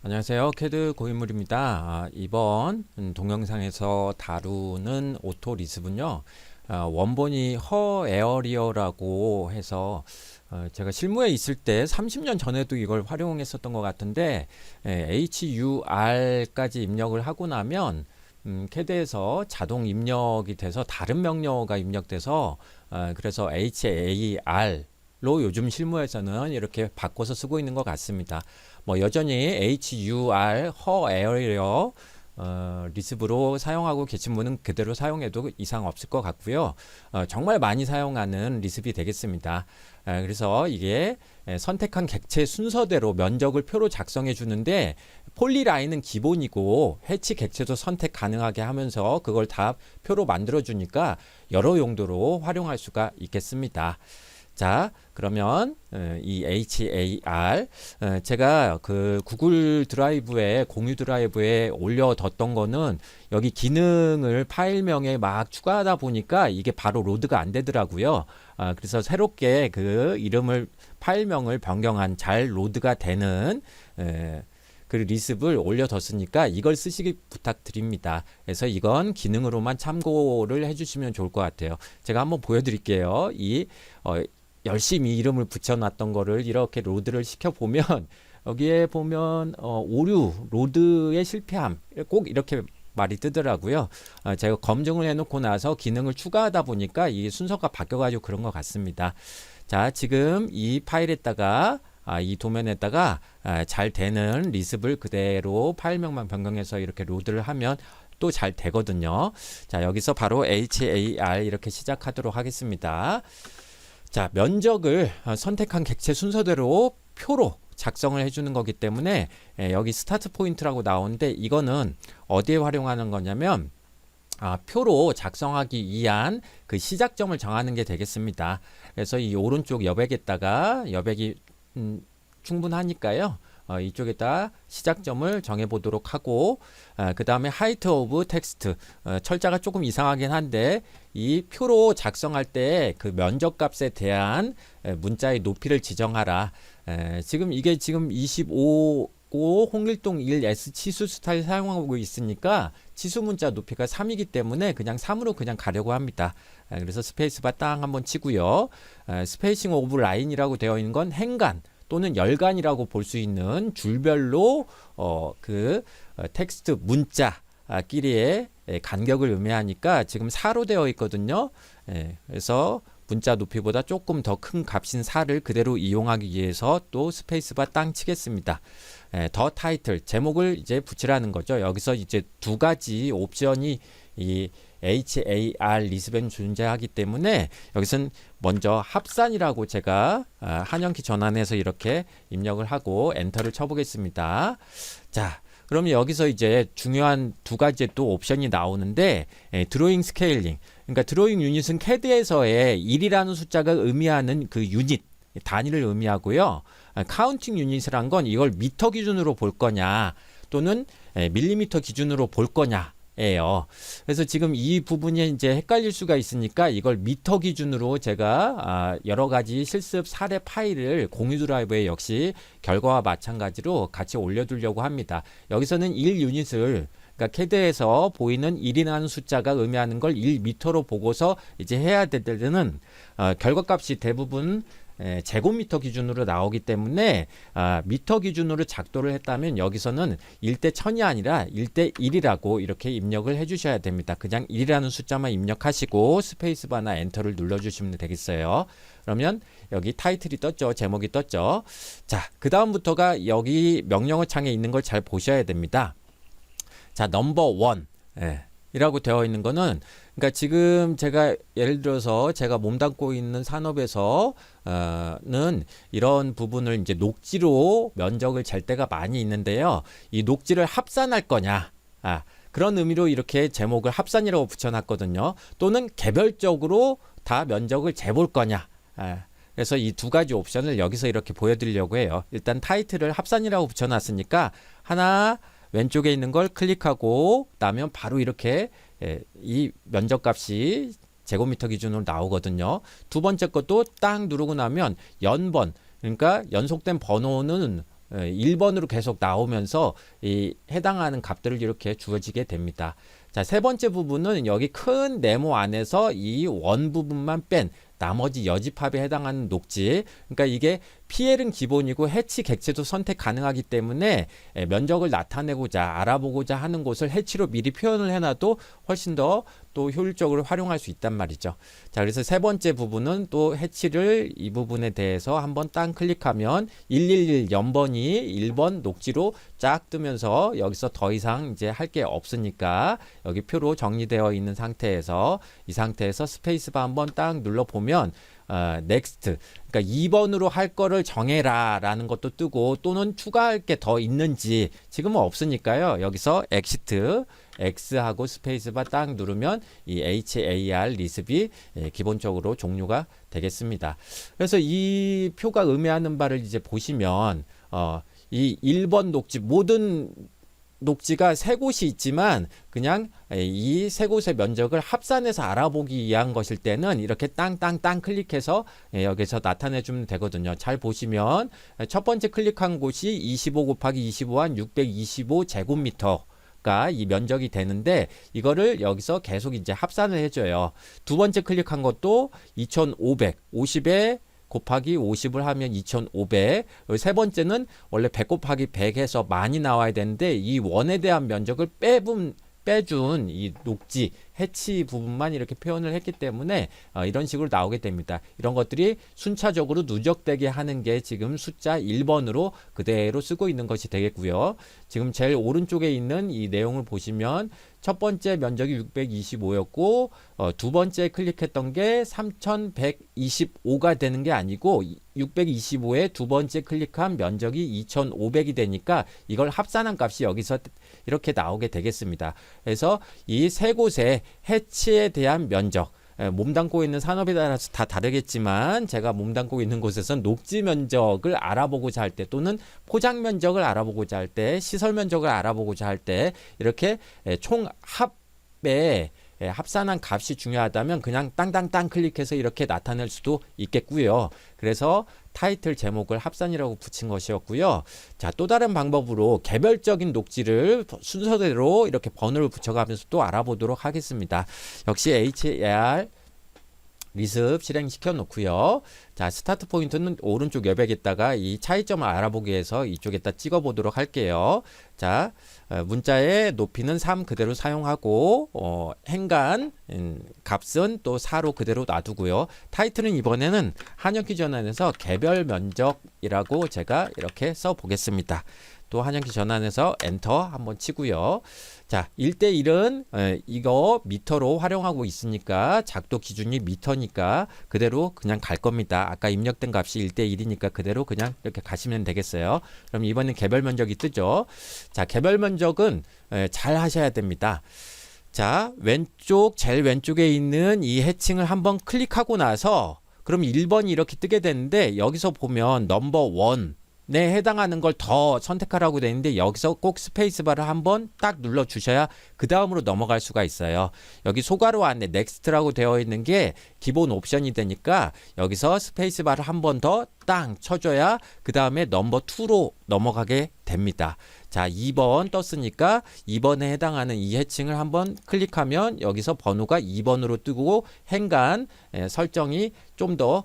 안녕하세요. 캐드 고인물입니다. 아, 이번 음, 동영상에서 다루는 오토 리습은요. 아, 원본이 허 에어리어라고 해서 어, 제가 실무에 있을 때 30년 전에도 이걸 활용했었던 것 같은데 에, HUR까지 입력을 하고 나면 음, 캐드에서 자동 입력이 돼서 다른 명령어가 입력돼서 어, 그래서 HAR 로 요즘 실무에서는 이렇게 바꿔서 쓰고 있는 것 같습니다. 뭐 여전히 HUR 허 에어리어 어, 리습으로 사용하고 계신 분은 그대로 사용해도 이상 없을 것 같고요. 어, 정말 많이 사용하는 리습이 되겠습니다. 에, 그래서 이게 에, 선택한 객체 순서대로 면적을 표로 작성해 주는데 폴리라인은 기본이고 해치 객체도 선택 가능하게 하면서 그걸 다 표로 만들어 주니까 여러 용도로 활용할 수가 있겠습니다. 자, 그러면 어, 이 HAR 어, 제가 그 구글 드라이브에 공유 드라이브에 올려뒀던 거는 여기 기능을 파일명에 막 추가하다 보니까 이게 바로 로드가 안 되더라고요. 아, 그래서 새롭게 그 이름을 파일명을 변경한 잘 로드가 되는 에, 그 리습을 올려뒀으니까 이걸 쓰시기 부탁드립니다. 그래서 이건 기능으로만 참고를 해주시면 좋을 것 같아요. 제가 한번 보여드릴게요. 이 어, 열심히 이름을 붙여놨던 거를 이렇게 로드를 시켜보면 여기에 보면 어, 오류 로드의 실패함 꼭 이렇게 말이 뜨더라고요. 어, 제가 검증을 해놓고 나서 기능을 추가하다 보니까 이 순서가 바뀌어가지고 그런 것 같습니다. 자, 지금 이 파일에다가 아, 이 도면에다가 아, 잘 되는 리습을 그대로 파일명만 변경해서 이렇게 로드를 하면 또 잘 되거든요. 자, 여기서 바로 HAR 이렇게 시작하도록 하겠습니다. 자, 면적을 어, 선택한 객체 순서대로 표로 작성을 해주는 거기 때문에 예, 여기 스타트 포인트라고 나오는데 이거는 어디에 활용하는 거냐면 아, 표로 작성하기 위한 그 시작점을 정하는 게 되겠습니다. 그래서 이 오른쪽 여백에다가 여백이 음, 충분하니까요. 어, 이쪽에다 시작점을 정해 보도록 하고 어, 그 다음에 하이트 오브 텍스트 어, 철자가 조금 이상하긴 한데 이 표로 작성할 때 그 면적 값에 대한 에, 문자의 높이를 지정하라 에, 지금 이게 지금 25 고 홍길동 1S 치수 스타일 사용하고 있으니까 치수 문자 높이가 3이기 때문에 그냥 3으로 그냥 가려고 합니다. 에, 그래서 스페이스바 땅 한번 치고요. 에, 스페이싱 오브 라인이라고 되어 있는 건 행간 또는 열간이라고 볼 수 있는 줄별로 어, 그 어, 텍스트 문자 아, 끼리의 예, 간격을 의미하니까 지금 4로 되어 있거든요. 예, 그래서 문자 높이보다 조금 더 큰 값인 4를 그대로 이용하기 위해서 또 스페이스바 땅 치겠습니다. 예, 더 타이틀 제목을 이제 붙이라는 거죠. 여기서 이제 두 가지 옵션이 이 HAR 리스벤 존재하기 때문에 여기선 먼저 합산이라고 제가 아, 한영키 전환해서 이렇게 입력을 하고 엔터를 쳐보겠습니다. 자, 그러면 여기서 이제 중요한 두 가지 또 옵션이 나오는데 에, 드로잉 스케일링. 그러니까 드로잉 유닛은 캐드에서의 1이라는 숫자가 의미하는 그 유닛 단위를 의미하고요. 아, 카운팅 유닛이란 건 이걸 미터 기준으로 볼 거냐 또는 에, 밀리미터 기준으로 볼 거냐 예요. 그래서 지금 이 부분이 이제 헷갈릴 수가 있으니까 이걸 미터 기준으로 제가 아, 여러 가지 실습 사례 파일을 공유 드라이브에 역시 결과와 마찬가지로 같이 올려두려고 합니다. 여기서는 1 유닛을 그러니까 캐드에서 보이는 1이라는 숫자가 의미하는 걸 1미터로 보고서 이제 해야 될 때는 어, 결과값이 대부분 에, 제곱미터 기준으로 나오기 때문에 아, 미터 기준으로 작도를 했다면 여기서는 1대 1000이 아니라 1대 1이라고 이렇게 입력을 해 주셔야 됩니다. 그냥 1이라는 숫자만 입력하시고 스페이스바나 엔터를 눌러 주시면 되겠어요. 그러면 여기 타이틀이 떴죠. 제목이 떴죠. 자, 그 다음부터가 여기 명령어 창에 있는 걸 잘 보셔야 됩니다. 자, 넘버 원. 예. 이라고 되어 있는 거는 그러니까 지금 제가 예를 들어서 제가 몸담고 있는 산업에서 어는 이런 부분을 이제 녹지로 면적을 잴 때가 많이 있는데요. 이 녹지를 합산할 거냐? 아, 그런 의미로 이렇게 제목을 합산이라고 붙여놨거든요. 또는 개별적으로 다 면적을 재볼 거냐? 아, 그래서 이 두 가지 옵션을 여기서 이렇게 보여드리려고 해요. 일단 타이틀을 합산이라고 붙여놨으니까 하나 왼쪽에 있는 걸 클릭하고 나면 바로 이렇게 예, 이 면적값이 제곱미터 기준으로 나오거든요. 두 번째 것도 딱 누르고 나면 연번 그러니까 연속된 번호는 어, 1번으로 계속 나오면서 이 해당하는 값들을 이렇게 주어지게 됩니다. 자, 세 번째 부분은 여기 큰 네모 안에서 이 원 부분만 뺀 나머지 여집합에 해당하는 녹지. 그러니까 이게 PL은 기본이고 해치 객체도 선택 가능하기 때문에 에, 면적을 나타내고자 알아보고자 하는 곳을 해치로 미리 표현을 해놔도 훨씬 더 또 효율적으로 활용할 수 있단 말이죠. 자, 그래서 세 번째 부분은 또 해치를 이 부분에 대해서 한번 땅 클릭하면 111 연번이 1번 녹지로 쫙 뜨면서 여기서 더 이상 이제 할 게 없으니까 여기 표로 정리되어 있는 상태에서 이 상태에서 스페이스바 한번 딱 눌러 보면 어, next 그러니까 2번으로 할 거를 정해라라는 것도 뜨고 또는 추가할 게 더 있는지 지금은 없으니까요. 여기서 exit X하고 스페이스바 딱 누르면 이 HAR 리습이 예, 기본적으로 종료가 되겠습니다. 그래서 이 표가 의미하는 바를 이제 보시면 어, 이 1번 녹지 모든 녹지가 세 곳이 있지만 그냥 이 세 곳의 면적을 합산해서 알아보기 위한 것일 때는 이렇게 땅땅땅 클릭해서 예, 여기서 나타내 주면 되거든요. 잘 보시면 첫 번째 클릭한 곳이 25 곱하기 25한 625 제곱미터 이 면적이 되는데 이거를 여기서 계속 이제 합산을 해줘요. 두 번째 클릭한 것도 2,500, 50에 곱하기 50을 하면 2,500. 세 번째는 원래 100 곱하기 100 해서 많이 나와야 되는데 이 원에 대한 면적을 빼분 빼준 이 녹지 해치 부분만 이렇게 표현을 했기 때문에 어, 이런 식으로 나오게 됩니다. 이런 것들이 순차적으로 누적되게 하는 게 지금 숫자 1번으로 그대로 쓰고 있는 것이 되겠고요. 지금 제일 오른쪽에 있는 이 내용을 보시면 첫 번째 면적이 625였고 어, 두 번째 클릭했던 게 3125가 되는 게 아니고 625에 두 번째 클릭한 면적이 2500이 되니까 이걸 합산한 값이 여기서 이렇게 나오게 되겠습니다. 그래서 이 세 곳의 해치에 대한 면적 에, 몸담고 있는 산업에 따라서 다 다르겠지만 제가 몸담고 있는 곳에선 녹지 면적을 알아보고자 할 때 또는 포장 면적을 알아보고자 할 때 시설 면적을 알아보고자 할 때 이렇게 에, 총 합에 예, 합산한 값이 중요하다면 그냥 땅땅땅 클릭해서 이렇게 나타낼 수도 있겠고요. 그래서 타이틀 제목을 합산이라고 붙인 것이었고요. 자, 또 다른 방법으로 개별적인 녹지를 순서대로 이렇게 번호를 붙여가면서 또 알아보도록 하겠습니다. 역시 HAR 리습 실행시켜 놓고요. 자, 스타트 포인트는 오른쪽 여백에다가 이 차이점을 알아보기 위해서 이쪽에다 찍어 보도록 할게요. 자, 어, 문자의 높이는 3 그대로 사용하고 어, 행간 음, 값은 또 4로 그대로 놔두고요. 타이틀은 이번에는 한영키 전환에서 개별 면적이라고 제가 이렇게 써 보겠습니다. 또 한영키 전환해서 엔터 한번 치고요. 자, 1대1은 에, 이거 미터로 활용하고 있으니까 작도 기준이 미터니까 그대로 그냥 갈 겁니다. 아까 입력된 값이 1대1이니까 그대로 그냥 이렇게 가시면 되겠어요. 그럼 이번엔 개별 면적이 뜨죠. 자, 개별 면적은 에, 잘 하셔야 됩니다. 자, 왼쪽 제일 왼쪽에 있는 이 해칭을 한번 클릭하고 나서 그럼 1번이 이렇게 뜨게 되는데 여기서 보면 넘버 원 네, 해당하는 걸 더 선택하라고 되어 있는데 여기서 꼭 스페이스바를 한번 딱 눌러 주셔야 그 다음으로 넘어갈 수가 있어요. 여기 소괄호 안에 넥스트라고 되어 있는 게 기본 옵션이 되니까 여기서 스페이스바를 한 번 더 땅 쳐줘야 그 다음에 넘버 2로 넘어가게 됩니다. 자, 2번 떴으니까 2번에 해당하는 이 해칭을 한번 클릭하면 여기서 번호가 2번으로 뜨고 행간 에, 설정이 좀더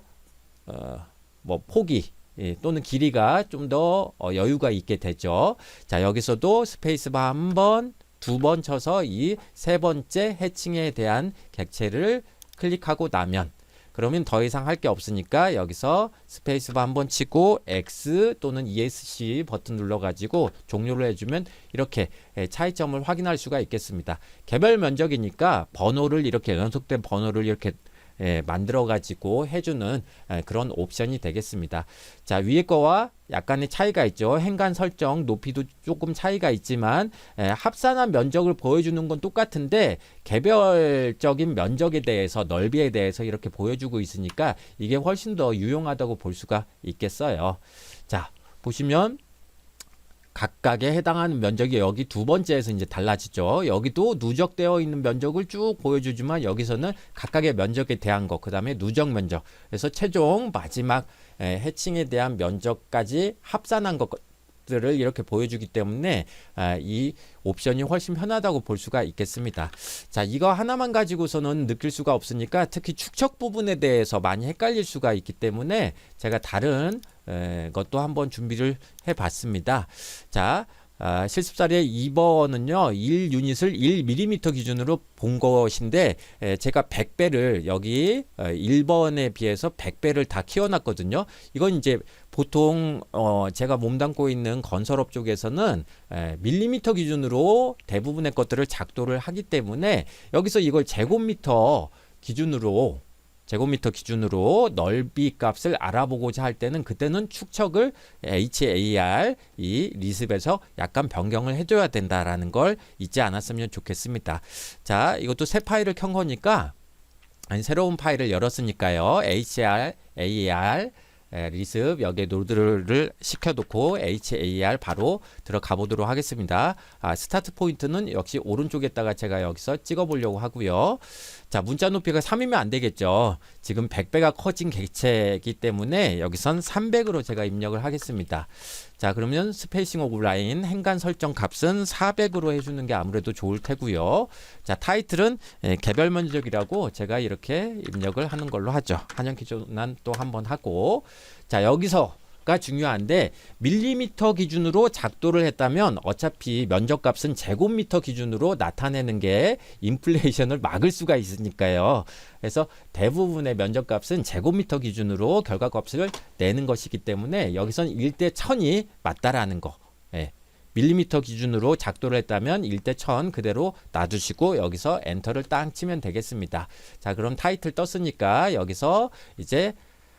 어, 뭐 폭이 예, 또는 길이가 좀더 어, 여유가 있게 되죠. 자, 여기서도 스페이스바 한 번, 두 번 쳐서 이 세 번째 해칭에 대한 객체를 클릭하고 나면 그러면 더 이상 할 게 없으니까 여기서 스페이스바 한 번 치고 X 또는 ESC 버튼 눌러가지고 종료를 해주면 이렇게 예, 차이점을 확인할 수가 있겠습니다. 개별 면적이니까 번호를 이렇게 연속된 번호를 이렇게 예, 만들어 가지고 해주는 예, 그런 옵션이 되겠습니다. 자 위에 거와 약간의 차이가 있죠. 행간 설정 높이도 조금 차이가 있지만 예, 합산한 면적을 보여주는 건 똑같은데 개별적인 면적에 대해서 넓이에 대해서 이렇게 보여주고 있으니까 이게 훨씬 더 유용하다고 볼 수가 있겠어요. 자 보시면 각각에 해당하는 면적이 여기 두 번째에서 이제 달라지죠. 여기도 누적되어 있는 면적을 쭉 보여주지만 여기서는 각각의 면적에 대한 것, 그 다음에 누적 면적. 그래서 최종 마지막 에, 해칭에 대한 면적까지 합산한 것것 들을 이렇게 보여주기 때문에 아, 이 옵션이 훨씬 편하다고 볼 수가 있겠습니다. 자, 이거 하나만 가지고서는 느낄 수가 없으니까 특히 축척 부분에 대해서 많이 헷갈릴 수가 있기 때문에 제가 다른 에, 것도 한번 준비를 해봤습니다. 자, 아, 실습 사례 2번은요, 1 유닛을 1mm 기준으로 본 것인데, 에, 제가 100배를 여기 어, 1번에 비해서 100배를 다 키워놨거든요. 이건 이제 보통 어, 제가 몸담고 있는 건설업 쪽에서는 에, 밀리미터 기준으로 대부분의 것들을 작도를 하기 때문에 여기서 이걸 제곱미터 기준으로 제곱미터 기준으로 넓이 값을 알아보고자 할 때는 그때는 축척을 HAR 이 리습에서 약간 변경을 해줘야 된다라는 걸 잊지 않았으면 좋겠습니다. 자, 이것도 새 파일을 켠 거니까 아니 새로운 파일을 열었으니까요. HAR, AR 에, 리습 여기에 노드를 시켜놓고 HAR 바로 들어가 보도록 하겠습니다. 아, 스타트 포인트는 역시 오른쪽에다가 제가 여기서 찍어 보려고 하고요. 자, 문자 높이가 3이면 안 되겠죠. 지금 100배가 커진 객체이기 때문에 여기선 300으로 제가 입력을 하겠습니다. 자, 그러면 스페이싱 오브 라인 행간 설정 값은 400으로 해주는 게 아무래도 좋을 테고요. 자, 타이틀은 예, 개별 면적이라고 제가 이렇게 입력을 하는 걸로 하죠. 한영 기준난 또 한 번 하고. 자, 여기서 가 중요한데 밀리미터 기준으로 작도를 했다면 어차피 면적값은 제곱미터 기준으로 나타내는 게 인플레이션을 막을 수가 있으니까요. 그래서 대부분의 면적값은 제곱미터 기준으로 결과값을 내는 것이기 때문에 여기선 1대 1000이 맞다라는 거. 예. 밀리미터 기준으로 작도를 했다면 1대 1000 그대로 놔두시고 여기서 엔터를 딱 치면 되겠습니다. 자, 그럼 타이틀 떴으니까 여기서 이제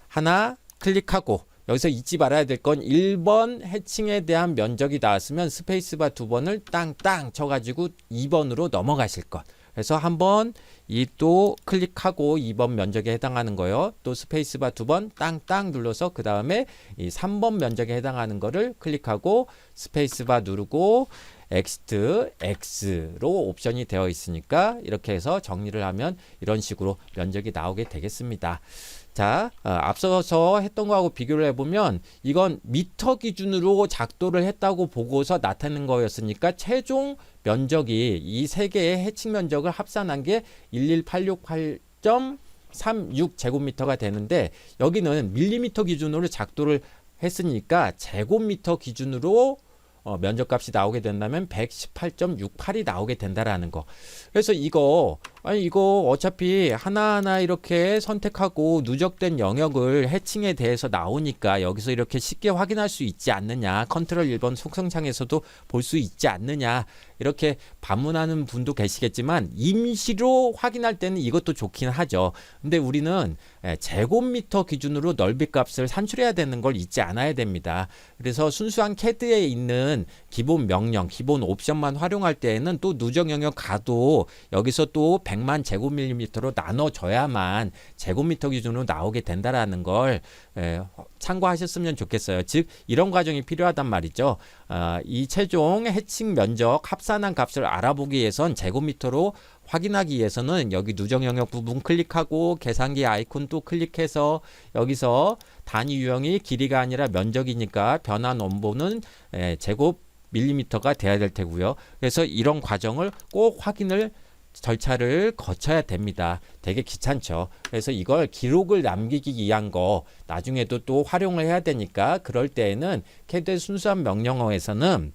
하나 클릭하고 여기서 잊지 말아야 될 건 1번 해칭에 대한 면적이 나왔으면 스페이스바 두 번을 땅땅 쳐가지고 2번으로 넘어가실 것. 그래서 한번 이 또 클릭하고 2번 면적에 해당하는 거요. 또 스페이스바 두 번 땅땅 눌러서 그 다음에 이 3번 면적에 해당하는 거를 클릭하고 스페이스바 누르고 엑스트 X로 옵션이 되어 있으니까 이렇게 해서 정리를 하면 이런 식으로 면적이 나오게 되겠습니다. 자, 어, 앞서서 했던 거하고 비교를 해보면 이건 미터 기준으로 작도를 했다고 보고서 나타낸 거였으니까 최종 면적이 이 세 개의 해칭 면적을 합산한 게 11868.36 제곱미터가 되는데 여기는 밀리미터 기준으로 작도를 했으니까 제곱미터 기준으로 어, 면적값이 나오게 된다면 118.68이 나오게 된다라는 거. 그래서 이거 아니 이거 어차피 하나하나 이렇게 선택하고 누적된 영역을 해칭에 대해서 나오니까 여기서 이렇게 쉽게 확인할 수 있지 않느냐. 컨트롤 1번 속성창에서도 볼 수 있지 않느냐. 이렇게 반문하는 분도 계시겠지만 임시로 확인할 때는 이것도 좋긴 하죠. 근데 우리는 예, 제곱미터 기준으로 넓이 값을 산출해야 되는 걸 잊지 않아야 됩니다. 그래서 순수한 CAD에 있는 기본 명령, 기본 옵션만 활용할 때에는 또 누적 영역 가도 여기서 또 100만 제곱밀리미터로 나눠져야만 제곱미터 기준으로 나오게 된다라는 걸 에, 참고하셨으면 좋겠어요. 즉 이런 과정이 필요하단 말이죠. 아, 이 최종 해칭 면적 합산한 값을 알아보기 위해선 제곱미터로 확인하기 위해서는 여기 누적 영역 부분 클릭하고 계산기 아이콘 또 클릭해서 여기서 단위 유형이 길이가 아니라 면적이니까 변환 원본은 에, 제곱 밀리미터가 돼야 될 테고요. 그래서 이런 과정을 꼭 확인을 절차를 거쳐야 됩니다. 되게 귀찮죠. 그래서 이걸 기록을 남기기 위한 거 나중에도 또 활용을 해야 되니까 그럴 때에는 캐드 순수한 명령어에서는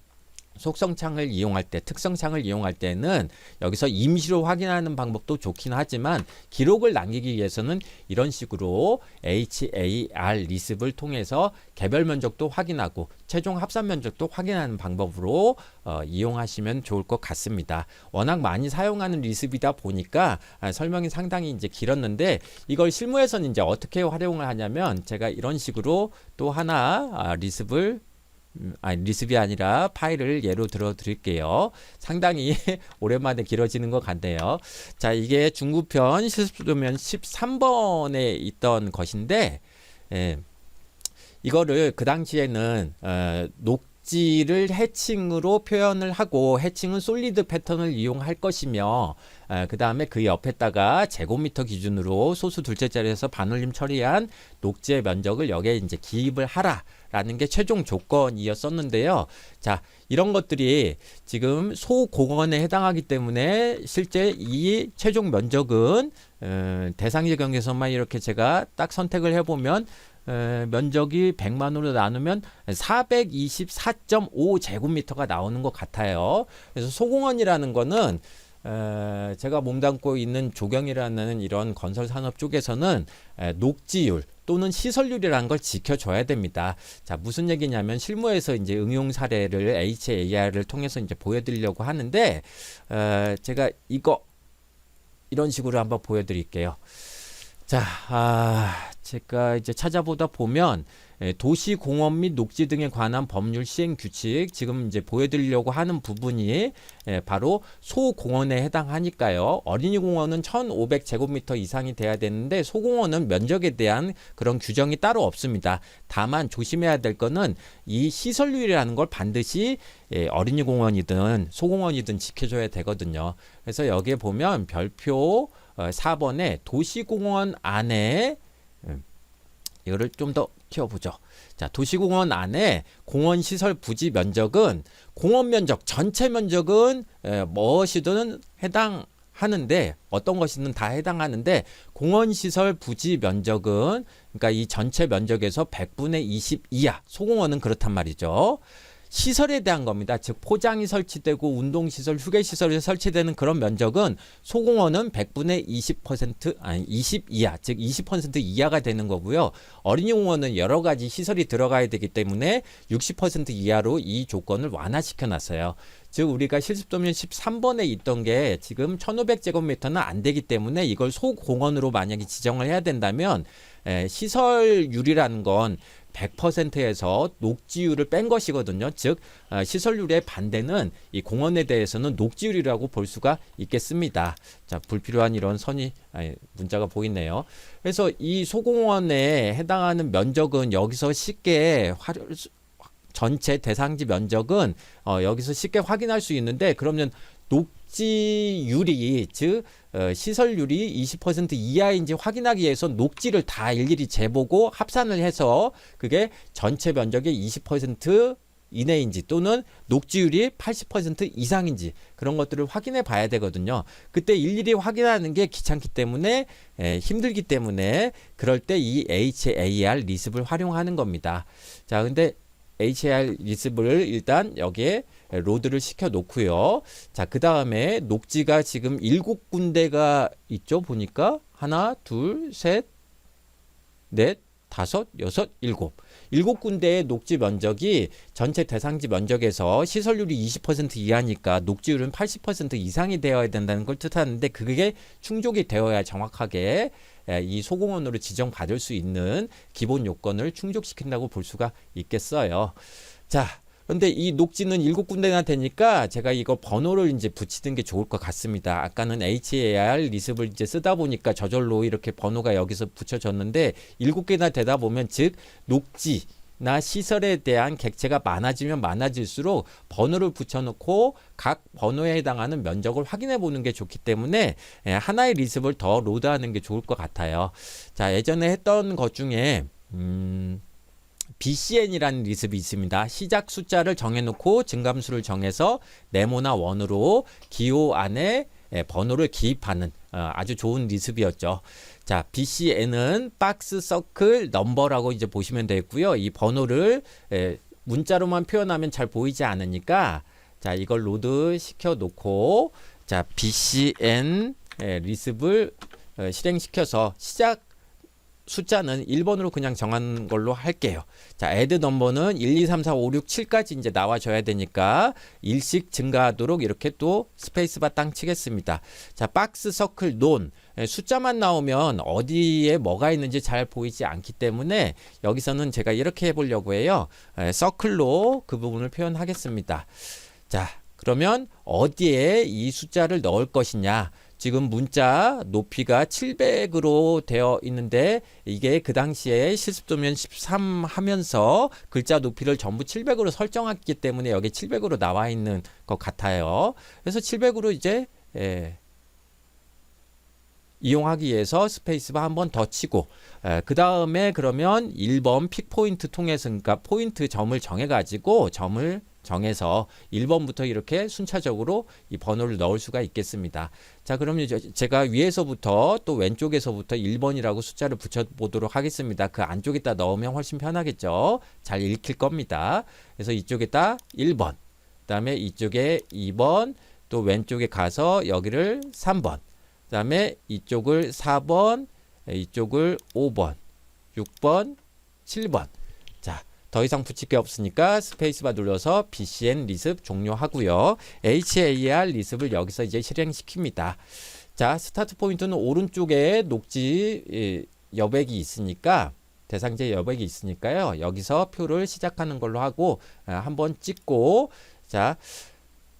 속성창을 이용할 때, 특성창을 이용할 때는 여기서 임시로 확인하는 방법도 좋긴 하지만 기록을 남기기 위해서는 이런 식으로 HAR 리습을 통해서 개별 면적도 확인하고 최종 합산 면적도 확인하는 방법으로 어, 이용하시면 좋을 것 같습니다. 워낙 많이 사용하는 리습이다 보니까 아, 설명이 상당히 이제 길었는데 이걸 실무에서는 이제 어떻게 활용을 하냐면 제가 이런 식으로 또 하나 아, 리습을 음, 아니 리습이 아니라 파일을 예로 들어 드릴게요. 상당히 오랜만에 길어지는 것 같네요. 자, 이게 중구편 실습도면 13번에 있던 것인데 예, 이거를 그 당시에는 어, 녹 녹지를 해칭으로 표현을 하고 해칭은 솔리드 패턴을 이용할 것이며 그 다음에 그 옆에다가 제곱미터 기준으로 소수 둘째 자리에서 반올림 처리한 녹지의 면적을 여기에 이제 기입을 하라 라는 게 최종 조건이었었는데요. 자, 이런 것들이 지금 소공원에 해당하기 때문에 실제 이 최종 면적은 어, 대상지 경계선만 이렇게 제가 딱 선택을 해보면 에, 면적이 100만으로 나누면 424.5 제곱미터가 나오는 것 같아요. 그래서 소공원이라는 거는 에, 제가 몸담고 있는 조경이라는 이런 건설 산업 쪽에서는 에, 녹지율 또는 시설률이라는 걸 지켜줘야 됩니다. 자, 무슨 얘기냐면 실무에서 이제 응용 사례를 HAR을 통해서 이제 보여드리려고 하는데 에, 제가 이거 이런 식으로 한번 보여드릴게요. 자, 아, 제가 이제 찾아보다 보면 예, 도시 공원 및 녹지 등에 관한 법률 시행 규칙 지금 이제 보여드리려고 하는 부분이 예, 바로 소공원에 해당하니까요. 어린이 공원은 1,500제곱미터 이상이 돼야 되는데 소공원은 면적에 대한 그런 규정이 따로 없습니다. 다만 조심해야 될 거는 이 시설률이라는 걸 반드시 예, 어린이 공원이든 소공원이든 지켜줘야 되거든요. 그래서 여기에 보면 별표 어, 4번에 도시공원 안에 음, 이거를 좀 더 키워보죠. 자, 도시공원 안에 공원 시설 부지 면적은 공원 면적 전체 면적은 에, 무엇이든 해당하는데 어떤 것이든 다 해당하는데 공원 시설 부지 면적은 그러니까 이 전체 면적에서 100분의 20 이하 소공원은 그렇단 말이죠. 시설에 대한 겁니다. 즉 포장이 설치되고 운동시설, 휴게시설에 설치되는 그런 면적은 소공원은 100분의 20% 아니 20 이하, 즉 20% 이하가 되는 거고요. 어린이 공원은 여러 가지 시설이 들어가야 되기 때문에 60% 이하로 이 조건을 완화시켜 놨어요. 즉 우리가 실습도면 13번에 있던 게 지금 1500제곱미터는 안 되기 때문에 이걸 소공원으로 만약에 지정을 해야 된다면 에, 시설율이라는 건 100%에서 녹지율을 뺀 것이거든요. 즉 어, 시설률의 반대는 이 공원에 대해서는 녹지율이라고 볼 수가 있겠습니다. 자 불필요한 이런 선이 아니, 문자가 보이네요. 그래서 이 소공원에 해당하는 면적은 여기서 쉽게 화, 전체 대상지 면적은 어, 여기서 쉽게 확인할 수 있는데 그러면 녹 지율이 즉 어, 시설률이 20% 이하인지 확인하기 위해서 녹지를 다 일일이 재보고 합산을 해서 그게 전체 면적의 20% 이내인지 또는 녹지율이 80% 이상인지 그런 것들을 확인해 봐야 되거든요. 그때 일일이 확인하는 게 귀찮기 때문에 에, 힘들기 때문에 그럴 때 이 HAR 리습을 활용하는 겁니다. 자, 근데 HAR 리습을 일단 여기에 로드를 시켜 놓고요. 자, 그 다음에 녹지가 지금 일곱 군데가 있죠. 보니까 하나, 둘, 셋, 넷, 다섯, 여섯, 일곱. 일곱 군데의 녹지 면적이 전체 대상지 면적에서 시설률이 20% 이하니까 녹지율은 80% 이상이 되어야 된다는 걸 뜻하는데 그게 충족이 되어야 정확하게 이 소공원으로 지정받을 수 있는 기본 요건을 충족시킨다고 볼 수가 있겠어요. 자, 근데 이 녹지는 일곱 군데나 되니까 제가 이거 번호를 이제 붙이는 게 좋을 것 같습니다. 아까는 HAR 리습을 이제 쓰다 보니까 저절로 이렇게 번호가 여기서 붙여졌는데 일곱 개나 되다 보면 즉 녹지 나 시설에 대한 객체가 많아지면 많아질수록 번호를 붙여놓고 각 번호에 해당하는 면적을 확인해 보는 게 좋기 때문에 예, 하나의 리습을 더 로드하는 게 좋을 것 같아요. 자 예전에 했던 것 중에 음. BCN이라는 리습이 있습니다. 시작 숫자를 정해놓고 증감수를 정해서 네모나 원으로 기호 안에 예, 번호를 기입하는 어, 아주 좋은 리습이었죠. 자, BCN은 박스 서클 넘버라고 이제 보시면 되겠고요. 이 번호를 예, 문자로만 표현하면 잘 보이지 않으니까 자, 이걸 로드 시켜 놓고 자, BCN 예, 리습을 어, 실행시켜서 시작 숫자는 1번으로 그냥 정한 걸로 할게요. 자, add 넘버는 1, 2, 3, 4, 5, 6, 7까지 이제 나와줘야 되니까 일씩 증가하도록 이렇게 또 스페이스바 땅 치겠습니다. 자, 박스 서클 논 숫자만 나오면 어디에 뭐가 있는지 잘 보이지 않기 때문에 여기서는 제가 이렇게 해보려고 해요. 에, 서클로 그 부분을 표현하겠습니다. 자, 그러면 어디에 이 숫자를 넣을 것이냐? 지금 문자 높이가 700으로 되어 있는데 이게 그 당시에 실습도면 13 하면서 글자 높이를 전부 700으로 설정했기 때문에 여기 700으로 나와 있는 것 같아요. 그래서 700으로 이제 예, 이용하기 위해서 스페이스바 한 번 더 치고 그 다음에 그러면 1번 픽 포인트 통해서 그러니까 포인트 점을 정해 가지고 점을 정해서 1번부터 이렇게 순차적으로 이 번호를 넣을 수가 있겠습니다. 자, 이제 제가 위에서부터 또 왼쪽에서부터 1번이라고 숫자를 붙여 보도록 하겠습니다. 그 안쪽에다 넣으면 훨씬 편하겠죠. 잘 읽힐 겁니다. 그래서 이쪽에다 1번, 그 다음에 이쪽에 2번, 또 왼쪽에 가서 여기를 3번, 그 다음에 이쪽을 4번, 이쪽을 5번, 6번, 7번. 자, 더 이상 붙일 게 없으니까 스페이스바 눌러서 BCN 리습 종료하고요. HAR 리습을 여기서 이제 실행시킵니다. 자, 스타트 포인트는 오른쪽에 녹지 예, 여백이 있으니까 대상제 여백이 있으니까요. 여기서 표를 시작하는 걸로 하고 아, 한번 찍고 자,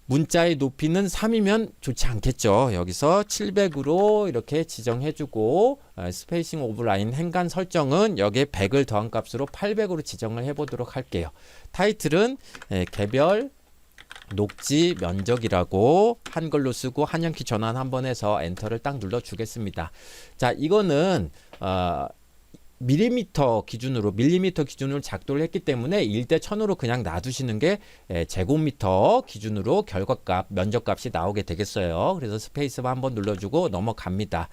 문자의 높이는 3이면 좋지 않겠죠. 여기서 700으로 이렇게 지정해주고 어, 스페이싱 오브 라인 행간 설정은 여기에 100을 더한 값으로 800으로 지정을 해보도록 할게요. 타이틀은 예, 개별 녹지 면적이라고 한글로 쓰고 한영키 전환 한번 해서 엔터를 딱 눌러 주겠습니다. 자, 이거는 어, 밀리미터 기준으로 밀리미터 기준으로 작도를 했기 때문에 1대 1000으로 그냥 놔두시는 게 예, 제곱미터 기준으로 결과값 면적값이 나오게 되겠어요. 그래서 스페이스바 한번 눌러주고 넘어갑니다.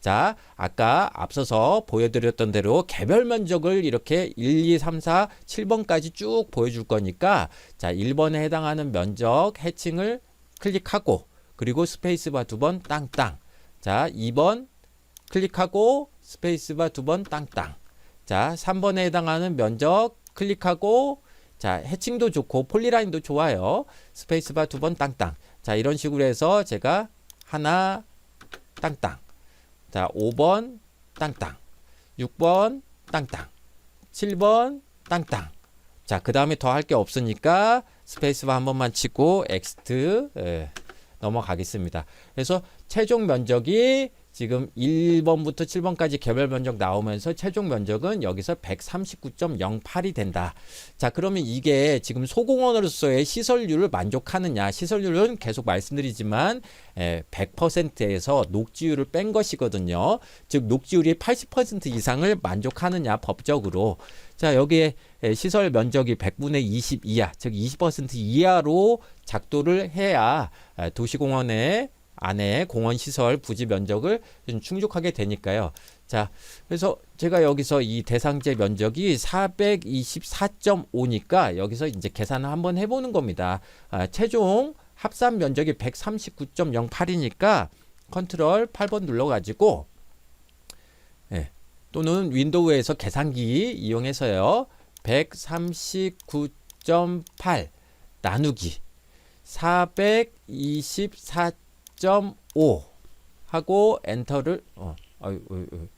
자, 아까 앞서서 보여드렸던 대로 개별 면적을 이렇게 1, 2, 3, 4, 7번까지 쭉 보여줄 거니까 자, 1번에 해당하는 면적 해칭을 클릭하고 그리고 스페이스바 두 번 땅땅. 자, 2번 클릭하고 스페이스바 두 번 땅땅. 자, 3번에 해당하는 면적 클릭하고 자, 해칭도 좋고 폴리라인도 좋아요. 스페이스바 두 번 땅땅. 자, 이런 식으로 해서 제가 하나 땅땅. 자, 5번 땅땅. 6번 땅땅. 7번 땅땅. 자, 그 다음에 더 할 게 없으니까 스페이스바 한 번만 치고 엑스트 예, 넘어가겠습니다. 그래서 최종 면적이 지금 1번부터 7번까지 개별 면적 나오면서 최종 면적은 여기서 139.08이 된다. 자, 그러면 이게 지금 소공원으로서의 시설률을 만족하느냐? 시설률은 계속 말씀드리지만 에, 100%에서 녹지율을 뺀 것이거든요. 즉 녹지율이 80% 이상을 만족하느냐 법적으로. 자, 여기에 에, 시설 면적이 100분의 20 이하, 즉 20% 이하로 작도를 해야 에, 도시공원의 안에 공원 시설 부지 면적을 좀 충족하게 되니까요. 자, 그래서 제가 여기서 이 대상제 면적이 424.5니까 여기서 이제 계산을 한번 해보는 겁니다. 아, 최종 합산 면적이 139.08이니까 컨트롤 8번 눌러가지고 예, 또는 윈도우에서 계산기 이용해서요. 139.8 나누기 424 424.5 하고 엔터를 어, 아유, 아유, 아유,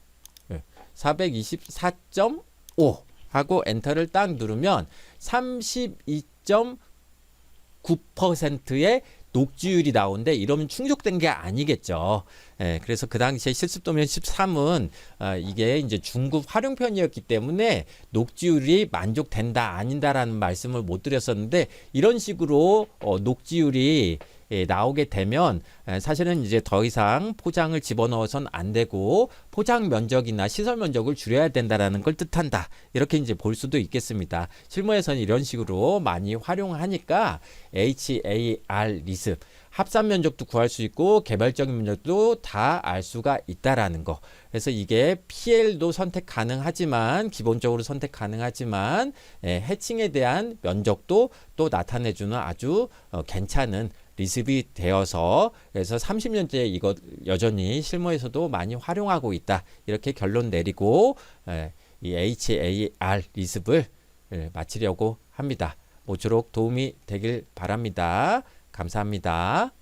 예. 424.5 하고 엔터를 딱 누르면 32.9%의 녹지율이 나오는데 이러면 충족된 게 아니겠죠. 예, 그래서 그 당시에 실습도면 13은 아, 이게 이제 중급 활용편이었기 때문에 녹지율이 만족된다 아닌다라는 말씀을 못 드렸었는데 이런 식으로 어, 녹지율이 예, 나오게 되면 에, 사실은 이제 더 이상 포장을 집어넣어선 안 되고 포장 면적이나 시설 면적을 줄여야 된다라는 걸 뜻한다. 이렇게 이제 볼 수도 있겠습니다. 실무에서는 이런 식으로 많이 활용하니까 HAR 리습 합산 면적도 구할 수 있고 개발적인 면적도 다 알 수가 있다라는 거. 그래서 이게 PL도 선택 가능하지만 기본적으로 선택 가능하지만 예, 해칭에 대한 면적도 또 나타내주는 아주 어, 괜찮은 리습이 되어서 그래서 30년째 이거 여전히 실무에서도 많이 활용하고 있다. 이렇게 결론 내리고 에, 이 HAR 리습을 에, 마치려고 합니다. 모쪼록 도움이 되길 바랍니다. 감사합니다.